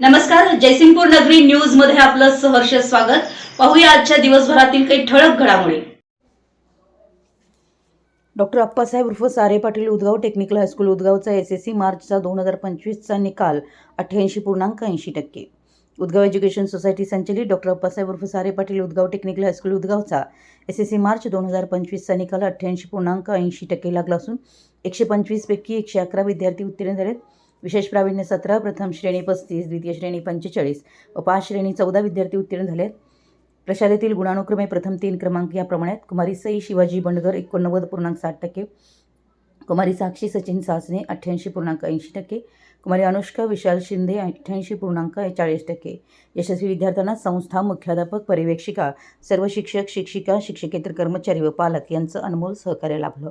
नमस्कार जयसिंगपूर नगरी न्यूजमध्ये आपलं सहर्ष स्वागत. पाहूया आजच्या दिवसभरातील काही ठळक घडामोडी. डॉक्टर अप्पासाहेब उर्फ Sare Patil Udgaon technical high school उदगावचा S S C मार्चचा दोन हजार पंचवीसचा निकाल अठ्ठ्याऐंशी पूर्णांक ऐंशी टक्के. उदगाव एज्युकेशन सोसायटी संचलित डॉक्टर अप्पासाहेब उर्फ Sare Patil Udgaon technical high school उदगावचा S S C March दोन हजार पंचवीसचा निकाल अठ्ठ्याऐंशी पूर्णांक ऐंशी टक्के लागला असून एकशे पंचवीसपैकी एकशे अकरा विद्यार्थी उत्तीर्ण झालेत. विशेष प्रावीण्य सतरा प्रथम श्रेणी पस्तीस द्वितीय श्रेणी पंचेचाळीस व पाच श्रेणी चौदा विद्यार्थी उत्तीर्ण झाले. आहेत प्रशालेतील गुणानुक्रमे प्रथम तीन क्रमांक याप्रमाणे आहेत कुमारी सई शिवाजी बंडगर एकोणनव्वद पूर्णांक साठ टक्के. कुमारी साक्षी सचिन सासने अठ्ठ्याऐंशी पूर्णांक ऐंशी टक्के. कुमारी अनुष्का विशाल शिंदे अठ्ठ्याऐंशी पूर्णांक चाळीस टक्के. यशस्वी विद्यार्थ्यांना संस्था मुख्याध्यापक पर्यवेक्षिका सर्व शिक्षक शिक्षिका शिक्षकेतर कर्मचारी व पालक यांचं अनमोल सहकार्य लाभलं.